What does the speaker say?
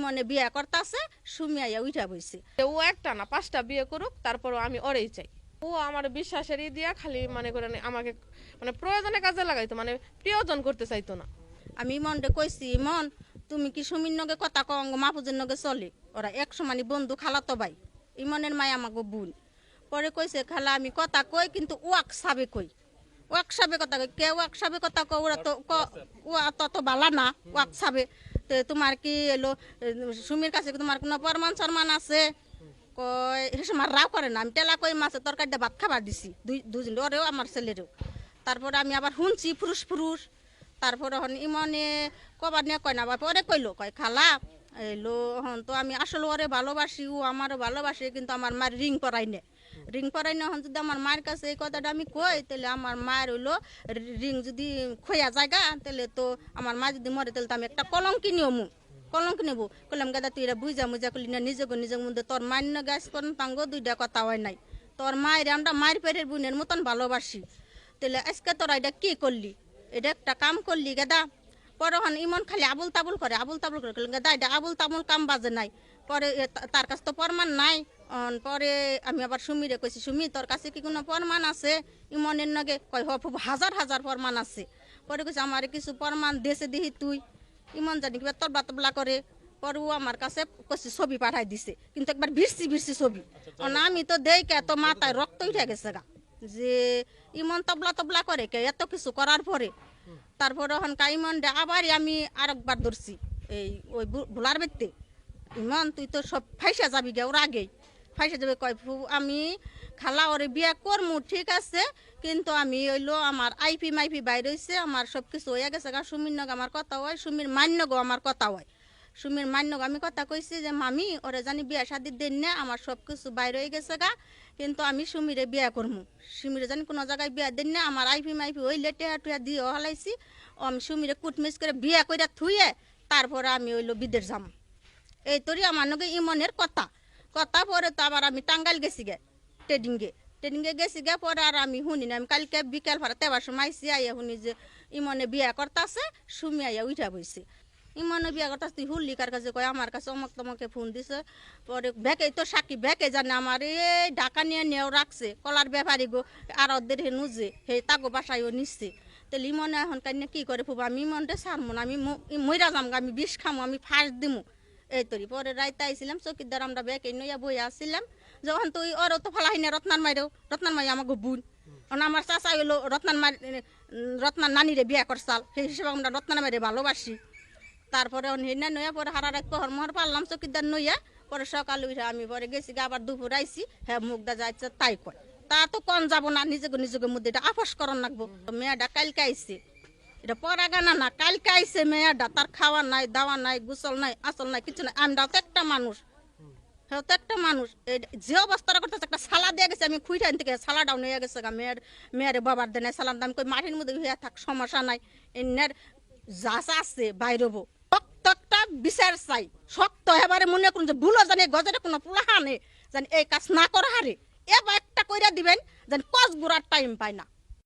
ইমনে বিয়া করতাছে সুমিয়া উঠা বইছে। ও একটা না পাঁচটা বিয়ে করুক তারপরও আমি ওরেই চাই। ও আমার বিশ্বাসেরই দিয়া খালি মানে করেন আমাকে মানে প্রয়োজনে কাজে লাগাইতো মানে প্রিয়জন করতে চাইতো না। আমি ইমনরে কইছি ইমন তুমি কি সুমির নগে কথা কং মাহফুজের নগে চলে? ওরা এক সমানি বন্ধু খালাতো ভাই। ইমনের মায় আমাকে বোন। পরে কইছে খালা আমি কথা কই কিন্তু ওয়াক সাবে কই? ওয়াক সাবে কথা কই? কে ওয়াক সাবে কথা কই ওরা তো ক- ওয়া তত বালা না ওয়াক সাবে। তো তোমার কি এলো সুমির কাছে তোমার কোনো প্রমাণ সরমান আছে? কয় হেসে আমার রাও করে না, আমি টেলা কই মাছের তরকারিটা ভাত খাবার দিছি, দুই দুজন ওরেও আমার ছেলেরও। তারপরে আমি আবার শুনছি ফুরুষ ফুরুষ তারপরে ইমনে কবার নিয়ে কয় না পরে কইলো, কয়, খালা এলো, হন, তো আমি আসলে ওরে ভালোবাসি, ও আমারও ভালোবাসে, কিন্তু আমার মার রিং পরাই নে। রিং পরাই না, হন, যদি আমার মায়ের কাছে এই কথাটা আমি কই, তাহলে আমার মায়ের হইল রিং যদি খোয়া জায়গা, তাহলে তো আমার মা যদি মরে, তাহলে তো আমি একটা কলঙ্কি নিয়মু। কলঙ্কি নেব। কলম গাদা, তুই বুঝা মুজা করলি না নিজেকে নিজের মধ্যে তোর মান্য গাছ করেন তাঙ্গ দুইটা কথা হয় নাই। তোর মায়ের, আমরা মায়ের পেটের বোনের মতন ভালোবাসি। তাহলে আজকে তোরা এটা কি করলি? এটা একটা কাম করলি, গেদা? পরে হন ইমন খালি আবুল তাবুল করে আবুল তাবুল করে। এটা আবুল তাবুল কাম বাজে নাই। পরে তার কাছে তো প্রমাণ নাই। পরে আমি আবার সুমিরে কইছি সুমি তোর কাছে কি কোনো প্রমাণ আছে? ইমনের নগে কয় খুব হাজার হাজার প্রমাণ আছে। পরে কইছে আমার কিছু প্রমাণ দেশে দিহি তুই। ইমন জানি কিবা তবলা তবলা করে। পরে ও আমার কাছে কইছে ছবি পাঠাই দিছে। কিন্তু একবার ভিড়ছি ভিড়ছি ছবি। অন আমি তো দেই কে তো মাথায় রক্ত উঠে গেছে গা। যে ইমন তবলা তবলা করে কে এত কিছু করার পরে তারপরে কাইমন দে আবার আমি আরেকবার ধরছি। এই ওই ভোলার বেত্তে ইমন, তুই তো সব ফাইসা যাবি গে, ওর আগেই। ফাইসা যাবে কয় আমি খালা ওরে বিয়া করমু, ঠিক আছে? কিন্তু আমি হইল আমার আইপি মাইপি বাইর হইছে, আমার সব কিছু হয়ে গেছে গা, সুমির নগ আমার কথা হয় সুমির মান্য গো আমার কথা হয় সুমির মান্য গো আমি কথা কইছি যে, মামি, ওরে জানি বিয়া শাদির দিন না, আমার সব কিছু বাইর হয়ে গেছে গা, কিন্তু আমি সুমিরে বিয়া করমু। সুমিরে জানি কোনো জায়গায় বিয়া দিন না, আমার আইফি মাইফি ওই লেটে টুয়া দিয়ে হলাইছি, ও আমি সুমিরে কুটমিস করে বিয়া কইরা থুয়ে তারপরে আমি হইল বিদেশ যাম। এই তোরই আমার নগে ইমনের কথা। কথা পরে তো আবার আমি টাঙ্গাইল গেছি গে, ট্রেডিংয়ে। ট্রেডিংয়ে গেছি গে, পরে আর আমি শুনি না। আমি কালকে বিকেল ভাড়া তেবার সময় আইসি, আইয়া শুনি যে, ইমনে বিয়া করতাছে, সুমি আইয়া উঠা বইছে। ইমনে বিয়া করতাছে, তুই হুল্লি কার কাছে কয়? আমার কাছে অমক তমকে ফোন দিছে। পরে ব্যাকে তো সাকি ব্যাকে জানে আমার, এই ঢাকা নিয়ে নিয়েও রাখছে। কলার ব্যাপারী গো, আর ওদের হে নুজে, হে তাগো বাসায়ও নিচ্ছে। তাহলে ইমনে এখন কান্না কি করে ফুবা আমি ইমনটা সারমু না, আমি মইরা যাম আমি বিষ খামো, আমি ফাঁস দিমু। এই তরি, পরে রাইতে আইছিলাম, চকিদার আমরা ব্যাকে নইয়া বই আসছিলাম। যখন তুই ওর তো ফালা হইনা রত্নার মাইরেও, রত্নার মাই আমাকে বুন। কারণ আমার চাচা হইল রত্নার মাই, রত্নার নানিরে বিয়া করছাল। সেই হিসেবে আমরা রত্নার মাইরে ভালোবাসি। তারপরে হেনা নইয়া পরে হারা রাত পহর মহর পারলাম, চকিদার নইয়া। পরে সকালে উঠে আমি পরে গেছি আবার দুপুর আইছি হ্যাঁ মুখদা যাইছে তাই কয় তা তো কন যাব না, নিজেকে নিজেকে মধ্যে এটা আপস করন লাগবো। মেয়েটা কালকে আইছে। এটা পরা গানা না, কালকে আইছে মেয়েটা, তার খাওয়া নাই, দাওয়া নাই, গুসল নাই, আসল নাই, কিছু নাই। আমরাও তো একটা মানুষ। হ্যাঁ তো একটা মানুষ। এই যে অবস্থাটা করতেছে, একটা সালা দিয়ে গেছে, আমি খুঁইটাইন থেকে সালাডাও নিয়ে গেছে গা। মেয়ের মেয়ের বাবার দেনে সালাম দাম কই, মাটির মধ্যে হইয়া থাক, সমস্যা নাই। এনের যা আছে, বাইরবো। বিচার চাই। শক্ত এবারে মনে করুন যে ভুলো জানি গজরে কোনো পুলাহা নেই জানি এই কাজ না করা হারে এবার একটা কইরা দিবেন, যেন কস গুড়ার টাইম পায় না।